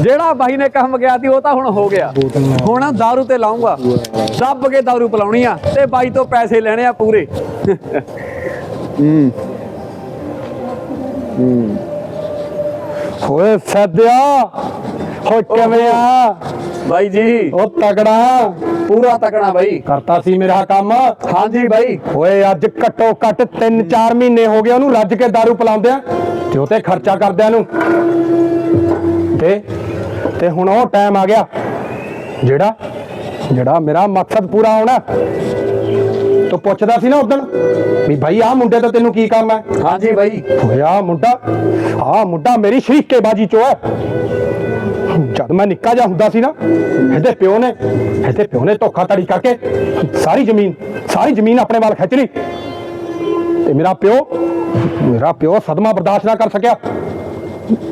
ਜਿਹੜਾ ਬਾਈ ਨੇ ਕੰਮ ਗਿਆ ਸੀ ਉਹ ਤਾਂ ਹੁਣ ਹੋ ਗਿਆ ਹੁਣ दारू ਤੇ ਲਾਉਂਗਾ ਦੱਬ ਕੇ दारू ਪਿਲਾਉਣੀ ਆ ਤੇ ਬਾਈ ਤੋਂ ਪੈਸੇ ਲੈਣੇ ਆ ਪੂਰੇ ਓਏ ਸੱਦਿਆ। ਹੋ ਕਿਵੇਂ ਆ? ਬਾਈ ਜੀ। ਉਹ ਤਗੜਾ ਪੂਰਾ ਤਕਣਾ ਬਾਈ। ਕਰਤਾ ਸੀ ਮੇਰਾ ਕੰਮ। ਹਾਂਜੀ ਬਾਈ। ਓਏ ਅੱਜ ਘੱਟੋ ਘੱਟ 3-4 ਮਹੀਨੇ ਹੋ ਗਏ ਉਹਨੂੰ ਰੱਜ ਕੇ दारू ਪਿਲਾਉਂਦਿਆਂ। ਤੇ ਉਹ ਤੇ ਖਰਚਾ ਕਰਦਿਆਂ ਨੂੰ। ਤੇ ਤੇ ਹੁਣ ਉਹ ਟਾਈਮ ਆ ਗਿਆ। ਜਿਹੜਾ ਜਿਹੜਾ ਮੇਰਾ ਮਕਸਦ ਪੂਰਾ ਹੋਣਾ। ਤੂੰ ਪੁੱਛਦਾ ਸੀ ਨਾ ਉਦੋਂ ਵੀ ਭਾਈ ਆਹ ਮੁੰਡੇ ਤੋਂ ਤੈਨੂੰ ਕੀ ਕੰਮ ਹੈ? ਹਾਂਜੀ ਬਾਈ ਆਹ ਮੁੰਡਾ ਆਹ ਮੁੰਡਾ ਮੇਰੀ ਸ਼ਰੀਕੇਬਾਜੀ ਚੋਂ ਹੈ। ਜਦ ਮੈਂ ਨਿੱਕਾ ਜਿਹਾ ਹੁੰਦਾ ਸੀ ਨਾ ਇਹਦੇ ਪਿਓ ਨੇ ਇਹਦੇ ਪਿਓ ਨੇ ਧੋਖਾਧੜੀ ਕਰਕੇ ਸਾਰੀ ਜ਼ਮੀਨ ਸਾਰੀ ਜ਼ਮੀਨ ਆਪਣੇ ਵੱਲ ਖਿੱਚ ਲਈ ਤੇ ਮੇਰਾ ਪਿਓ ਮੇਰਾ ਪਿਓ ਸਦਮਾ ਬਰਦਾਸ਼ਤ ਨਾ ਕਰ ਸਕਿਆ।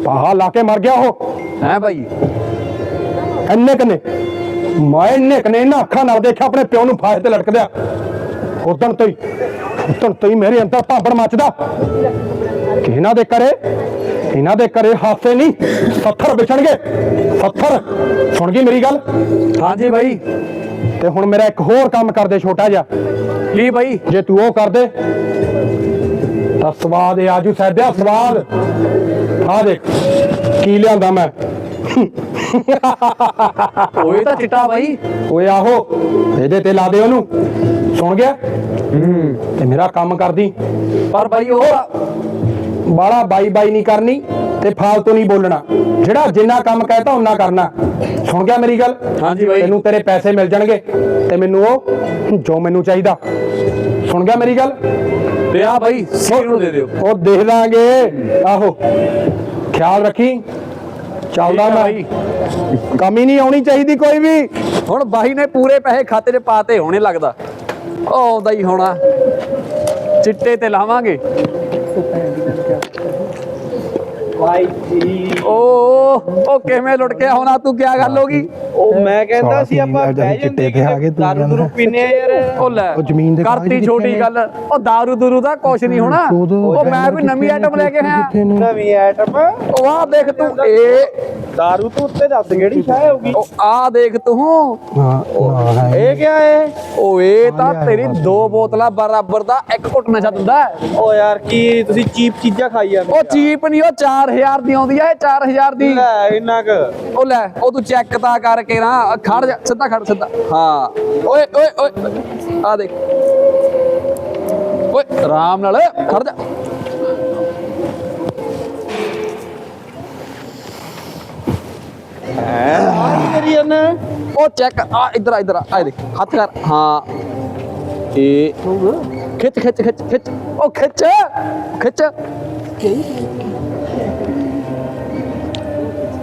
ਪਾਹਾ ਲਾ ਕੇ ਮਰ ਗਿਆ ਉਹ। ਹੈ ਬਾਈ ਇੰਨੇ ਕਨੇ ਮੈਂ ਇੰਨੇ ਕਨੇ ਇਹਨਾਂ ਅੱਖਾਂ ਨਾਲ ਦੇਖਿਆ ਆਪਣੇ ਪਿਓ ਨੂੰ ਫਾਹੇ ਤੇ ਲਟਕਦਿਆ। ਉਦੋਂ ਤੋਂ ਹੀ ਉਦੋਂ ਤੋਂ ਹੀ ਮੇਰੇ ਅੰਦਰ ਭਾਂਬੜ ਮੱਚਦਾ। ਕਿ ਇਹਨਾਂ ਦੇ ਕਰੇ ਇਹਨਾਂ ਦੇ ਕਰੇ ਹਾਸੇ ਨਹੀਂ ਪੱਥਰ ਵਿਛਣਗੇ ਪੱਥਰ ਸੁਣ ਗਈ ਮੇਰੀ ਗੱਲ? ਹਾਂਜੀ ਬਾਈ। ਤੇ ਹੁਣ ਮੇਰਾ ਇੱਕ ਹੋਰ ਕੰਮ ਕਰਦੇ ਛੋਟਾ ਜਿਹਾ। ਕੀ ਬਾਈ? ਜੇ ਤੂੰ ਉਹ ਕਰ ਦੇ ਤਾਂ ਸਵਾਦ ਆਜੂ ਸੈਦਿਆ ਸਵਾਦ। ਆ ਦੇਖ ਕੀ ਲਿਆਂਦਾ ਮੈਂ। ਓਏ ਤਾਂ ਚਿੱਟਾ ਬਾਈ। ਓਏ ਆਹੋ ਇਹਦੇ ਤੇ ਲਾ ਦੇ ਉਹਨੂੰ। ਸੁਣ ਗਿਆ? ਤੇ ਮੇਰਾ ਕੰਮ ਕਰਦੀ। ਪਰ ਬਾਈ ਉਹ ਬਾਲਾ ਬਾਈ ਬਾਈ ਨਹੀਂ ਕਰਨੀ ਤੇ ਫਾਲਤੂ ਨਹੀਂ ਬੋਲਣਾ। ਜਿਹੜਾ ਜਿੰਨਾ ਕੰਮ ਕਹਿਤਾ ਉਹਨਾਂ ਕਰਨਾ। ਸੁਣ ਗਿਆ ਮੇਰੀ ਗੱਲ? ਹਾਂਜੀ ਬਾਈ। ਤੈਨੂੰ ਤੇਰੇ ਪੈਸੇ ਮਿਲ ਜਾਣਗੇ ਤੇ ਮੈਨੂੰ ਉਹ ਜੋ ਮੈਨੂੰ ਚਾਹੀਦਾ। ਸੁਣ ਗਿਆ ਮੇਰੀ ਗੱਲ? ਤੇ ਆ ਬਾਈ ਸੀਰ ਨੂੰ ਦੇ ਦਿਓ। ਉਹ ਦੇਖ ਲਾਂਗੇ। ਆਹੋ। ਖਿਆਲ ਰੱਖੀ। ਚੱਲਦਾ ਮੈਂ। ਕਮੀ ਨਹੀਂ ਆਉਣੀ ਚਾਹੀਦੀ ਕੋਈ ਵੀ। ਹੁਣ ਬਾਈ ਨੇ ਪੂਰੇ ਪੈਸੇ ਖਾਤੇ 'ਚ ਪਾਤੇ ਹੋਣੇ ਲੱਗਦਾ। ਉਹ ਆਉਂਦਾ ਹੀ ਹੋਣਾ ਚਿੱਟੇ ਤੇ ਲਾਵਾਂਗੇ। ਬਾਈ ਓ ਉਹ ਕਿਵੇਂ ਲੁੱਟ ਕੇ ਹੋਣਾ ਤੂੰ ਕੀ ਗੱਲ ਹੋ ਗਈ? ਉਹ ਮੈਂ ਕਹਿੰਦਾ ਸਾਲਾ ਸੀ ਆਪਾਂ ਕੀ ਬਹਿ ਚਿੱਟੇ ਜਾਂਦੇ ਤੇ ਆ ਗਏ ਤੂੰ ਦਾਰੂ ਕਹਿੰਦਾ। ਦੂਰੂ ਪੀਨੇ ਆ ਯਾਰ। ਉਹ ਲੈ ਉਹ ਜ਼ਮੀਨ ਦੇ ਕਾਗਜ਼ ਕਰਤੀ ਕਿੱਥੇ ਛੋਟੀ ਨੇ? ਗੱਲ। ਉਹ दारू ਦੂਰੂ ਦਾ ਕੁਛ ਨਹੀਂ ਹੋਣਾ। ਉਹ ਮੈਂ ਕੋਈ ਨਵੀਂ ਆਈਟਮ ਲੈ ਕੇ ਆਇਆ। ਨਵੀਂ ਆਈਟਮ ਉਹ ਆ ਦੇਖ ਤੂੰ ਇਹ ਦਾਰੂ ਤੋਂ ਉੱਤੇ ਦੱਸ ਕਿਹੜੀ ਸ਼ਾਇ ਹੋਊਗੀ? ਉਹ ਆ ਦੇਖ ਤੂੰ। ਹਾਂ ਹਾਂ ਇਹ ਕੀ ਹੈ? ਓ ਇਹ ਤਾਂ ਤੇਰੀ ਦੋ ਬੋਤਲਾਂ ਬਰਾਬਰ ਦਾ ਇੱਕ ਘੁੱਟ ਨਸ਼ਾ ਦਿੰਦਾ। ਓ ਯਾਰ ਕੀ ਤੁਸੀਂ ਚੀਪ ਚੀਜ਼ਾਂ ਖਾਈ ਜਾਂਦੇ ਉਹ ਚੀਪ ਨਹੀਂ ਉਹ 4000 ਦੀ ਆਉਂਦੀ ਆ ਇਹ 4000 ਦੀ। ਲੈ ਇੰਨਾ ਕ। ਉਹ ਲੈ ਉਹ ਤੂੰ ਚੈੱਕ ਤਾਂ ਕਰਕੇ ਨਾ ਖੜ ਜਾ ਸਿੱਧਾ ਖੜ ਸਿੱਧਾ। ਹਾਂ। ਓਏ ਓਏ ਓਏ ਆ ਦੇਖ। ਓਏ ਆਰਾਮ ਨਾਲ ਖੜ ਜਾ। ਕਰੀ ਜਾਂਦਾ? ਉਹ ਚੈੱਕ ਆ ਇਧਰ ਆ ਇਧਰ ਆ ਆ ਦੇਖ ਹੱਥ ਕਰ। ਹਾਂ। ਇਹ ਖਿੱਚ ਖਿੱਚ ਖਿੱਚ ਖਿੱਚ। ਉਹ ਖਿੱਚ ਖਿੱਚ।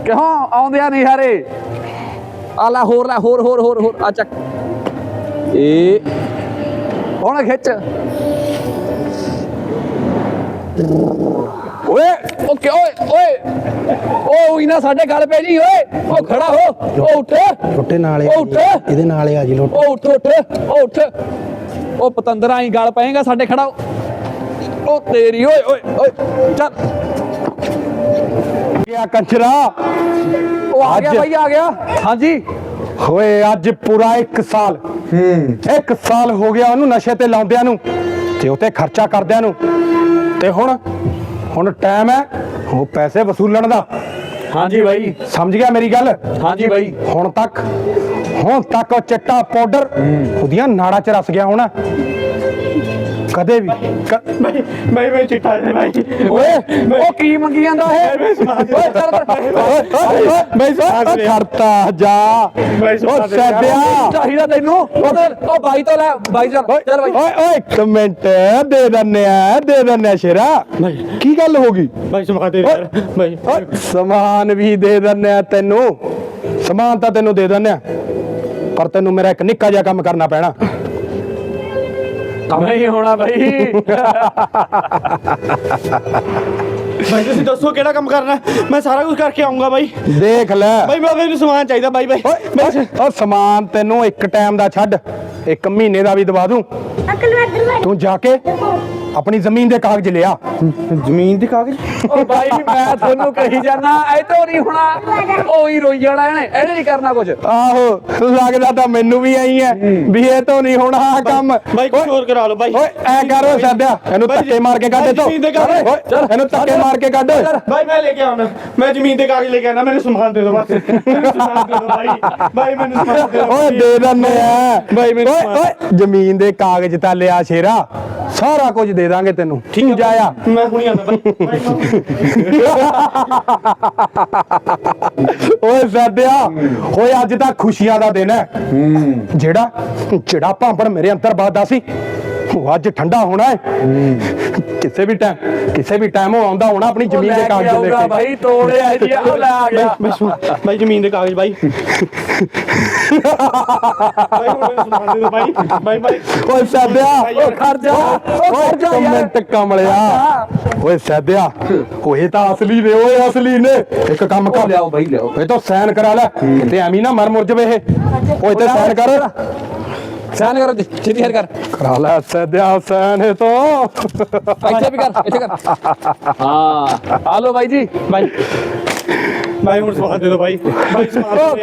ਕਿਉਂ? ਆਉਂਦਿਆ ਨਹੀਂ ਹਾਰੇ। ਆ ਲੈ ਹੋਰ ਲੈ ਹੋਰ ਹੋਰ ਹੋਰ ਹੋਰ ਆ ਚੱਕ। ਇਹ ਹੁਣ ਖਿੱਚ। ਓਏ ਓਕੇ ਓਏ ਓਏ। ਉਹ ਇਨਾ ਸਾਡੇ ਗੱਲ ਪੈ ਜੀ ਓਏ। ਉਹ ਖੜਾ ਹੋ ਉਹ ਉੱਠ। ਛੋਟੇ ਨਾਲੇ ਉਹ ਉੱਠ। ਇਹਦੇ ਨਾਲੇ ਆ ਜੀ ਲੋਟ ਉਹ ਉੱਠ ਉੱਠ ਉਹ ਉੱਠ। ਉਹ ਪਤੰਦਰਾ ਹੀ ਗਲ ਪਏਗਾ ਸਾਡੇ ਖੜਾ। ਉਹ ਤੇਰੀ ਓਏ ਓਏ ਓਏ। ਚੱਲ। ਗਿਆ ਕੰਚਰਾ ਉਹ ਆ ਗਿਆ ਬਾਈ ਆ ਗਿਆ। ਹਾਂਜੀ। ਹੋਏ ਅੱਜ ਪੂਰਾ 1 ਸਾਲ। ਹੂੰ। 1 ਸਾਲ ਹੋ ਗਿਆ ਉਹਨੂੰ ਨਸ਼ੇ ਤੇ ਲਾਉਂਦਿਆਂ ਨੂੰ ਤੇ ਉਤੇ ਖਰਚਾ ਕਰਦਿਆਂ ਨੂੰ। ਤੇ ਹੁਣ ਹੁਣ ਟਾਈਮ ਹੈ ਉਹ ਪੈਸੇ ਵਸੂਲਣ ਦਾ। ਹਾਂਜੀ ਬਾਈ। ਸਮਝ ਗਿਆ ਮੇਰੀ ਗੱਲ? ਹਾਂਜੀ ਬਾਈ। ਹੁਣ ਤੱਕ ਹੁਣ ਤੱਕ ਉਹ ਚਿੱਟਾ ਪਾਊਡਰ ਉਹਦੀਆਂ ਨਾੜਾਂ 'ਚ ਰਸ ਗਿਆ ਹੋਣਾ। ਕਦੇ ਵੀ। ਬਾਈ ਮੈਂ ਚਿੱਟਾ ਦੇ ਬਾਈ ਓਏ ਉਹ ਕੀ ਮੰਗੀ ਜਾਂਦਾ ਇਹ? ਓਏ ਚੱਲ ਓਏ ਓਏ ਓਏ ਬਈ ਸਾ ਖੜਤਾ ਜਾ। ਉਹ। ਸੱਦਿਆ। ਚਾਹੀਦਾ ਤੈਨੂੰ। ਉਹ ਬਾਈ ਤੋਂ ਲੈ ਬਾਈ ਚੱਲ ਚੱਲ ਬਾਈ। ਓਏ ਓਏ ਇੱਕ ਮਿੰਟ। ਦੇ ਦੰਨੇ ਆ ਦੇ ਦੰਨੇ ਆ ਸ਼ੇਰਾ। ਕੀ ਗੱਲ ਹੋ ਗਈ? ਬਾਈ ਸਮਾ ਦੇ ਯਾਰ ਓਏ ਸਮਾਨ ਵੀ ਦੇ ਦੰਨੇ ਆ ਤੈਨੂੰ। ਸਮਾਨ ਤਾਂ ਤੈਨੂੰ ਦੇ ਦੰਨੇ ਆ। ਪਰ ਤੈਨੂੰ ਮੇਰਾ ਇੱਕ ਨਿੱਕਾ ਜਿਹਾ ਕੰਮ ਕਰਨਾ ਪੈਣਾ। ਨਹੀਂ ਹੋਣਾ ਬਾਈ। ਬਾਈ ਤੁਸੀਂ ਦੱਸੋ ਕਿਹੜਾ ਕੰਮ ਕਰਨਾ ਮੈਂ ਸਾਰਾ ਕੁਝ ਕਰਕੇ ਆਉਂਗਾ ਬਾਈ। ਦੇਖ ਲੈ। ਬਾਈ ਮੈਂ ਮੈਨੂੰ ਸਮਾਨ ਚਾਹੀਦਾ ਬਾਈ ਬਾਈ। ਓਏ ਓ ਸਮਾਨ ਤੈਨੂੰ ਇੱਕ ਟਾਈਮ ਦਾ ਛੱਡ। ਇੱਕ ਮਹੀਨੇ ਦਾ ਵੀ ਦਵਾ ਦੂੰ। ਅਕਲ ਤੂੰ ਜਾ ਕੇ। ਆਪਣੀ ਜ਼ਮੀਨ ਦੇ ਕਾਗਜ਼ ਲਿਆ। ਜ਼ਮੀਨ ਦੇ ਕਾਗਜ਼? ਉਹ ਬਾਈ ਮੈਂ ਤੁਹਾਨੂੰ ਕਹੀ ਜਾਣਾ ਐ ਤੋਂ ਨਹੀਂ ਹੋਣਾ। ਉਹ ਹੀ ਰੋਈ ਜਾਣਾ ਇਹਨੇ ਇਹਨੇ ਨਹੀਂ ਕਰਨਾ ਕੁਝ ਆਹੋ ਲੱਗਦਾ ਤਾਂ ਮੈਨੂੰ ਵੀ ਆਈ ਹੈ ਵੀ ਇਹ ਤੋਂ ਨਹੀਂ ਹੋਣਾ ਆਹ ਕੰਮ। ਬਾਈ ਕੁਝ ਹੋਰ ਕਰਾ ਲਓ ਬਾਈ। ਓਏ ਐ ਕਰ ਸਾਡਿਆ ਇਹਨੂੰ ਧੱਕੇ ਮਾਰ ਕੇ ਕੱਢ ਇੱਥੋਂ ਜ਼ਮੀਨ ਦੇ ਕਾਗਜ਼। ਓਏ ਇਹਨੂੰ ਧੱਕੇ ਮਾਰ ਕੇ ਕੱਢ। ਬਾਈ ਮੈਂ ਲੈ ਕੇ ਆਉਣਾ। ਮੈਂ ਜ਼ਮੀਨ ਦੇ ਕਾਗਜ਼ ਲੈ ਕੇ ਆਉਣਾ ਮੈਨੂੰ ਸਮਾਨ ਦੇ ਦਿਓ ਬਸ। ਬਾਈ। ਬਾਈ ਮੈਨੂੰ ਸਮਾਨ ਦੇ ਦਿਓ ਓਏ ਦੇ ਦਿੰਨੇ ਆ। ਬਾਈ ਮੈਨੂੰ ਓਏ ਓਏ ਜ਼ਮੀਨ ਦੇ ਕਾਗਜ਼ ਤਾਂ ਲਿਆ ਸ਼ੇਰਾ। ਸਾਰਾ ਕੁਝ ਦੇ ਦਾਂਗੇ ਤੈਨੂੰ। ਠੀਕ ਜਾਇਆ ਮੈਂ ਹੁਣੀ ਆਉਂਦਾ ਓਏ ਸਾਡਿਆ ਓਏ ਅੱਜ ਤਾਂ ਖੁਸ਼ੀਆਂ ਦਾ ਦਿਨ ਹੈ। ਜਿਹੜਾ ਜਿਹੜਾ ਭਾਂਪੜ ਮੇਰੇ ਅੰਦਰ ਵੱਜਦਾ ਸੀ ਉਹ ਅੱਜ ਠੰਡਾ ਹੋਣਾ ਹੈ। ਕਿਸੇ ਵੀ ਟਾਈਮ ਕਿਸੇ ਵੀ ਟਾਈਮ ਉਹ ਆਉਂਦਾ ਹੋਣਾ ਆਪਣੀ ਜ਼ਮੀਨ ਦੇ ਕਾਗਜ਼ ਲੈ ਕੇ। ਬਾਈ ਤੋੜਿਆ ਜੀ ਉਹ ਲੈ ਆ ਗਿਆ। ਬਾਈ ਸੁਣ ਬਾਈ ਜ਼ਮੀਨ ਦੇ ਕਾਗਜ਼ ਬਾਈ। ਬਾਈ ਹੁਣ ਸਮਾਨ ਦੇ ਬਾਈ। ਬਾਈ ਬਾਈ। ਓਏ ਸਾਡਿਆ ਉਹ ਖੜ ਜਾ ਉਹ ਖੜ ਜਾ ਓਏ ਯਾਰ। ਮਿੰਟ ਕਮਲਿਆ। ਓਏ ਸਾਡਿਆ ਓਏ ਤਾਂ ਅਸਲੀ ਨੇ ਓਏ ਅਸਲੀ ਨੇ। ਇੱਕ ਕੰਮ ਕਰ। ਲਿਆਓ ਬਾਈ ਲਿਆਓ। ਇਹ ਤਾਂ ਸਾਈਨ ਕਰਾ ਲੈ। ਕਿਤੇ ਐਵੇਂ ਨਾ ਮਰ ਮੁਰ ਜਵੇ ਇਹ। ਓਏ ਤੇ ਸਾਈਨ ਕਰ। ਸਾਨ ਕਰ ਛੇਤੀ ਹਰ ਕਰ। ਕਰਾ ਲੈ ਸਾਡਿਆ ਸਾਈਨ ਇਹ ਤੋਂ। ਇੱਥੇ ਵੀ ਕਰ ਇੱਥੇ ਕਰ। ਹਾਂ ਆ ਲੋ ਬਾਈ ਜੀ ਬਾਈ। ਬਾਈ ਹੁਣ ਸਮਾਨ ਦੇ ਦੇ ਦਿਓ। ਯਾਰ।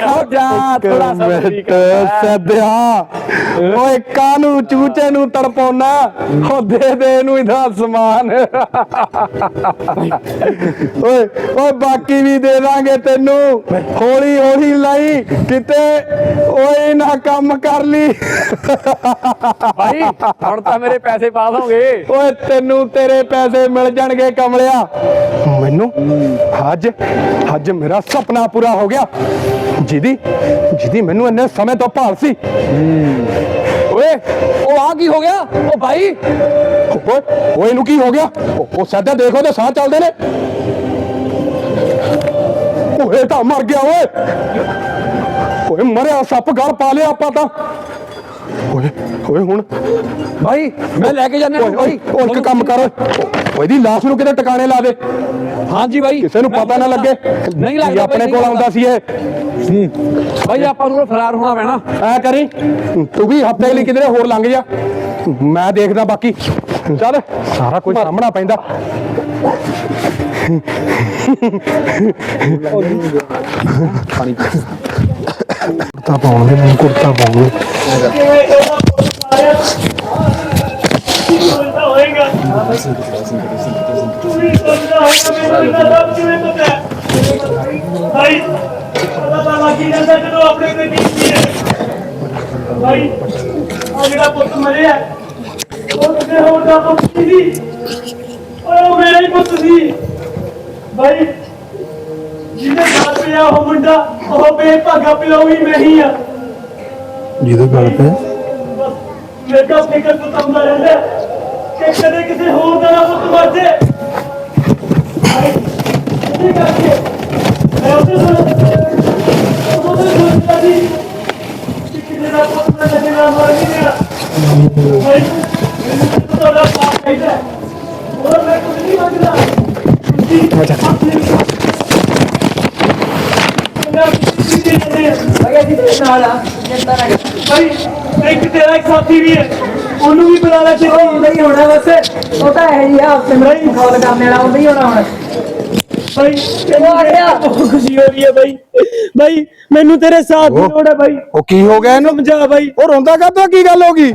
ਖੜ ਜਾ ਥੋੜਾ ਸਬਰ ਮਿੰਟ ਸਦਿਆ। ਓਏ ਕਾਨੂੰ ਚੂਚੇ ਨੂੰ ਤੜਪਾਉਣਾ? ਉਹ ਦੇ ਦੇ ਇਹਨੂੰ ਇਹਦਾ ਸਮਾਨ। ਓਏ ਓਏ ਬਾਕੀ ਵੀ ਦੇ ਦਾਂਗੇ ਤੈਨੂੰ। ਹੌਲੀ ਹੌਲੀ ਲਈ ਕਿਤੇ ਓਏ ਨਾ ਕੰਮ ਕਰ ਲਈ। ਬਾਈ ਹੁਣ ਤਾਂ ਮੇਰੇ ਪੈਸੇ ਪਾਸ ਹੋਗੇ ਓਏ ਤੈਨੂੰ ਤੇਰੇ ਪੈਸੇ ਮਿਲ ਜਾਣਗੇ ਕਮਲਿਆ। ਮੈਨੂੰ? ਅੱਜ? ਅੱਜ ਮੇਰਾ ਸੁਪਨਾ ਪੂਰਾ ਹੋ ਗਿਆ। ਜਿਹਦੀ ਜਿਹਦੀ ਮੈਨੂੰ ਇੰਨੇ ਸਮੇਂ ਤੋਂ ਭਾਲ ਸੀ। ਓਏ, ਉਹ ਆ ਕੀ ਹੋ ਗਿਆ? ਉਹ ਬਾਈ ਓਏ ਓਏ ਇਹਨੂੰ ਕੀ ਹੋ ਗਿਆ? ਉਹ- ਉਹ ਸਾਡਾ ਦੇਖੋ ਤੇ ਸਾਹ ਚੱਲਦੇ ਨੇ। ਓਏ ਤਾਂ ਮਰ ਗਿਆ, ਓਏ। ਓਏ, ਮਰਿਆ, ਸੱਪ ਗਲ ਪਾ ਲਿਆ ਆਪਾਂ ਤਾਂ। ਓਏ ਓਏ ਹੁਣ। ਬਾਈ ਮੈਂ ਲੈ ਕੇ ਜਾਣਾ ਓਏ ਓਏ ਓਏ ਇੱਕ ਕੰਮ ਕਰ ਓਏ। ਓਏ ਦੀ ਲਾਸ਼ ਨੂੰ ਕਿਤੇ ਟਿਕਾਣੇ ਲਾ ਦੇ। ਹਾਂਜੀ ਬਾਈ ਕਿਸੇ ਨੂੰ ਪਤਾ ਨਾ ਲੱਗੇ ਨਹੀਂ ਵੀ ਲੱਗਦਾ ਆਪਣੇ ਬਾਈ, ਕੋਲ ਆਉਂਦਾ ਸੀ ਇਹ। ਬਾਈ ਆਪਾਂ ਨੂੰ ਫਰਾਰ ਹੋਣਾ ਪੈਣਾ। ਐ ਕਰੀ। ਤੂੰ ਵੀ ਹਫ਼ਤੇ ਲਈ ਕਿਧਰੇ ਹੋਰ ਲੰਘ ਜਾ। ਮੈਂ ਦੇਖਦਾ ਬਾਕੀ। ਚੱਲ ਸਾਰਾ ਕੁਝ ਸਾਹਮਣਾ ਪੈਂਦਾ। ਕੁੜਤਾ ਪਾਉਣਗੇ ਮੈਨੂੰ ਕੁੜਤਾ ਪਾਉਣਗੇ ਭਾਈ ਪਤਾ ਤਾਂ ਲੱਗ ਹੀ ਜਾਂਦਾ ਜਦੋਂ ਆਪਣੇ ਤੇ ਕੀਤੀ ਹੈ ਭਾਈ ਆ ਜਿਹੜਾ ਪੁੱਤ ਮਰਿਆ ਉਹ ਤੇ ਹੋਰ ਦਾ ਪੁੱਤ ਸੀ ਓਏ ਉਹ ਮੇਰਾ ਹੀ ਪੁੱਤ ਸੀ ਭਾਈ ਜਿਹਦੇ ਨਾਲ ਪਿਆ ਉਹ ਮੁੰਡਾ, ਉਹ ਬੇਭਾਗਾ ਪਿਆ ਵੀ ਮੈਂ ਹੀ ਆ। ਜਿਹਦੇ ਗੱਲ ਤੇ? ਬਸ ਮੇਰੇ ਕਾ ਫਿਕਰ ਸਤਾਉਂਦਾ ਰਹਿੰਦਾ ਕਿ ਕਦੇ ਕਿਸੇ ਹੋਰ ਦਾ ਨਾ ਪੁੱਤ ਮਰ ਜੇ। ਇਹ ਕਰਕੇ ਮੈਂ ਉਹਦੇ ਨਾਲ ਉਹਦੇ ਸੋਚਦਾ ਸੀ ਕਿ ਕਿਤੇ ਦਾ ਪੁੱਤ ਮੈਂ ਲੱਗੇ ਨਾ ਮਰ ਨਹੀਂ ਗਿਆ। ਮੈਨੂੰ ਤਾਂ ਤੁਹਾਡਾ ਸਾਥ ਚਾਹੀਦਾ। ਹੋਰ ਮੈਂ ਕੁਝ ਨਹੀਂ ਮੰਗਦਾ। ਤੁਸੀਂ ਆਪਣੇ ਭਾਈ ਇੱਕ ਤੇਰਾ ਇੱਕ ਸਾਥੀ ਵੀ ਹੈ। ਉਹਨੂੰ ਵੀ ਬੁਲਾ ਲੈ ਛੇਤੀ ਨਹੀਂ ਹੋਣਾ ਬਸ। ਉਹ ਤਾਂ ਹੈ ਜੀ ਆ ਸਿਮਰਨ ਨੂੰ ਕਾਲ ਕਰਨੇ ਵਾਲਾ ਉਹ ਨਹੀਂ ਹੋਣਾ ਹੁਣ। ਭਾਈ ਤੈਨੂੰ ਆ ਗਿਆ। ਖੁਸ਼ੀ ਹੋ ਰਹੀ ਹੈ ਭਾਈ ਭਾਈ ਮੈਨੂੰ ਤੇਰੇ ਸਾਥ ਦੀ। ਲੋੜ ਹੈ ਭਾਈ ਉਹ ਕੀ ਹੋ ਗਿਆ ਇਹਨੂੰ? ਸਮਝਾ ਭਾਈ ਉਹ ਰੋਂਦਾ ਕਾਹਤੋਂ? ਕੀ ਗੱਲ ਹੋ ਗਈ?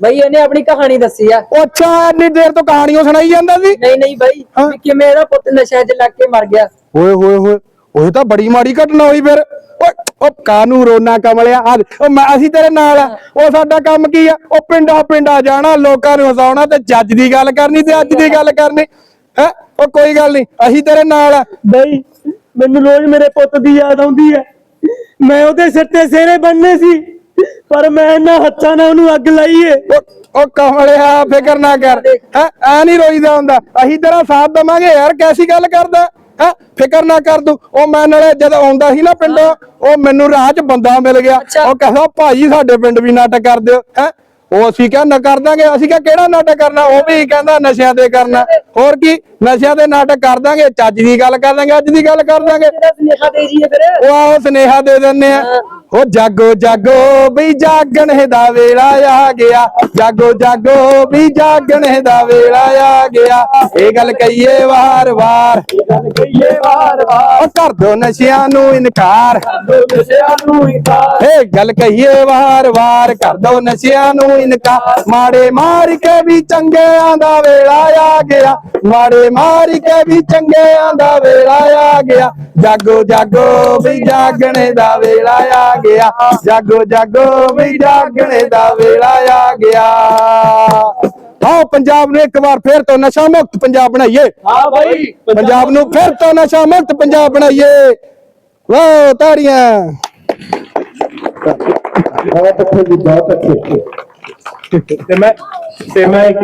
ਬਈ ਇਹਨੇ ਆਪਣੀ ਕਹਾਣੀ ਦੱਸੀ ਆ। ਉਹ ਅੱਛਾ ਇੰਨੀ ਦੇਰ ਤੋਂ ਕਹਾਣੀਆਂ ਸੁਣਾਈ ਜਾਂਦਾ ਸੀ? ਨਹੀਂ ਨਹੀਂ ਬਾਈ। ਹਾਂ। ਵੀ ਕਿਵੇਂ ਇਹਦਾ ਪੁੱਤ ਨਸ਼ਿਆਂ 'ਚ ਲੱਗ ਕੇ ਮਰ ਗਿਆ। ਓਏ ਹੋਏ ਹੋਏ। ਉਹ ਤਾਂ ਬੜੀ ਮਾੜੀ ਘਟਨਾ ਹੋਈ ਫਿਰ। ਓਏ ਉਹ ਕਾਨੂੰ ਰੋਣਾ ਕਮਲਿਆ ਆ ਉਹ ਮੈਂ ਅਸੀਂ ਤੇਰੇ ਨਾਲ ਆ। ਉਹ ਸਾਡਾ ਕੰਮ ਕੀ ਆ? ਉਹ ਪਿੰਡਾ ਪਿੰਡਾ ਜਾਣਾ ਲੋਕਾਂ ਨੂੰ ਹਸਾਉਣਾ ਤੇ ਜੱਜ ਦੀ ਗੱਲ ਕਰਨੀ ਤੇ ਅੱਜ ਦੀ ਗੱਲ ਕਰਨੀ। ਹੈ? ਉਹ ਕੋਈ ਗੱਲ ਨਹੀਂ ਅਸੀਂ ਤੇਰੇ ਨਾਲ ਆ। ਭਾਈ ਮੈਨੂੰ ਰੋਜ਼ ਮੇਰੇ ਪੁੱਤ ਦੀ ਯਾਦ ਆਉਂਦੀ ਹੈ। ਮੈਂ ਉਹਦੇ ਸਿਰ ਤੇ ਸਿਰੇ ਬੰਨਨੇ ਸੀ ਪਰ ਮੈਂ ਇਹਨਾਂ ਹੱਥਾਂ ਨਾਲ ਉਹਨੂੰ ਅੱਗ ਲਾਈ ਏ। ਉਹ- ਕਮਲਿਆ ਫਿਕਰ ਨਾ ਕਰ। ਐ ਨਹੀਂ ਰੋਈਦਾ ਹੁੰਦਾ। ਅਸੀਂ ਤੇਰਾ ਸਾਥ ਦਵਾਂਗੇ ਯਾਰ ਕੈਸੀ ਗੱਲ ਕਰਦਾ? ਹੈ? ਫਿਕਰ ਨਾ ਕਰ ਤੂੰ। ਉਹ ਮੈਂ ਨਾਲੇ ਜਦ ਆਉਂਦਾ ਸੀ ਨਾ ਪਿੰਡੋਂ ਉਹ ਮੈਨੂੰ ਰਾਹ 'ਚ ਬੰਦਾ ਮਿਲ ਗਿਆ। ਉਹ ਕਹਿੰਦਾ ਭਾਜੀ ਸਾਡੇ ਪਿੰਡ ਵੀ ਨਾਟਕ ਕਰ ਦਿਓ। ਹੈ? ਉਹ ਅਸੀਂ ਕਿਹਾ ਨਾ ਕਰ ਦਾਂਗੇ ਅਸੀਂ ਕਿਹਾ ਕਿਹੜਾ ਨਾਟਕ ਕਰਨਾ ਉਹ ਵੀ ਕਹਿੰਦਾ ਨਸ਼ਿਆਂ ਤੇ ਕਰਨਾ। ਹੋਰ ਕੀ ਨਸ਼ਿਆਂ ਦੇ ਨਾਟਕ ਕਰ ਦਾਂਗੇ ਚੱਜ ਦੀ ਗੱਲ ਕਰ ਦਾਂਗੇ ਅੱਜ ਦੀ ਗੱਲ ਕਰ ਦਾਂਗੇ। ਤੇਰਾ ਸੁਨੇਹਾ ਦੇ ਜੀ ਫਿਰ? ਉਹ ਆਓ ਸੁਨੇਹਾ ਦੇ ਦਿੰਨੇ ਆ। ਉਹ ਜਾਗੋ ਜਾਗੋ ਵੀ ਜਾਗਣ ਦਾ ਵੇਲਾ ਆ ਗਿਆ। ਜਾਗੋ ਜਾਗੋ ਵੀ ਜਾਗਣ ਦਾ ਵੇਲਾ ਆ ਗਿਆ। ਇਹ ਗੱਲ ਕਹੀਏ ਵਾਰ ਵਾਰ ਇਹ ਗੱਲ ਕਹੀਏ ਵਾਰ ਵਾਰ ਕਰ ਦੋ ਨਸ਼ਿਆਂ ਨੂੰ ਇਨਕਾਰ। ਕਰ ਦੋ ਨਸ਼ਿਆਂ ਨੂੰ ਇਨਕਾਰ। ਇਹ ਗੱਲ ਕਹੀਏ ਵਾਰ ਵਾਰ ਕਰ ਦੋ ਨਸ਼ਿਆਂ ਨੂੰ ਇਨਕਾਰ ਮਾੜੇ ਮਾਰ ਕੇ ਵੀ ਚੰਗਿਆਂ ਦਾ ਵੇਲਾ ਆ ਗਿਆ। ਮਾੜੇ ਮਾਰ ਕੇ ਵੀ ਚੰਗਿਆਂ ਦਾ ਵੇਲਾ ਆ ਗਿਆ। ਜਾਗੋ ਜਾਗੋ ਵੀ ਜਾਗਣੇ ਦਾ ਵੇਲਾ ਆ ਗਿਆ। ਜਾਗੋ ਜਾਗੋ ਵੀ ਜਾਗਣੇ ਦਾ ਵੇਲਾ ਆ ਗਿਆ। ਆਓ ਪੰਜਾਬ ਨੂੰ ਇੱਕ ਵਾਰ ਫੇਰ ਤੋਂ ਨਸ਼ਾ ਮੁਕਤ ਪੰਜਾਬ ਬਣਾਈਏ। ਹਾਂ ਭਾਈ ਪੰਜਾਬ ਨੂੰ ਫਿਰ ਤੋਂ ਨਸ਼ਾ ਮੁਕਤ ਪੰਜਾਬ ਬਣਾਈਏ। ਵਾਹ ਤਾੜੀਆਂ। ਤੇ ਮੈਂ ਤੇ ਮੈਂ ਇੱਕ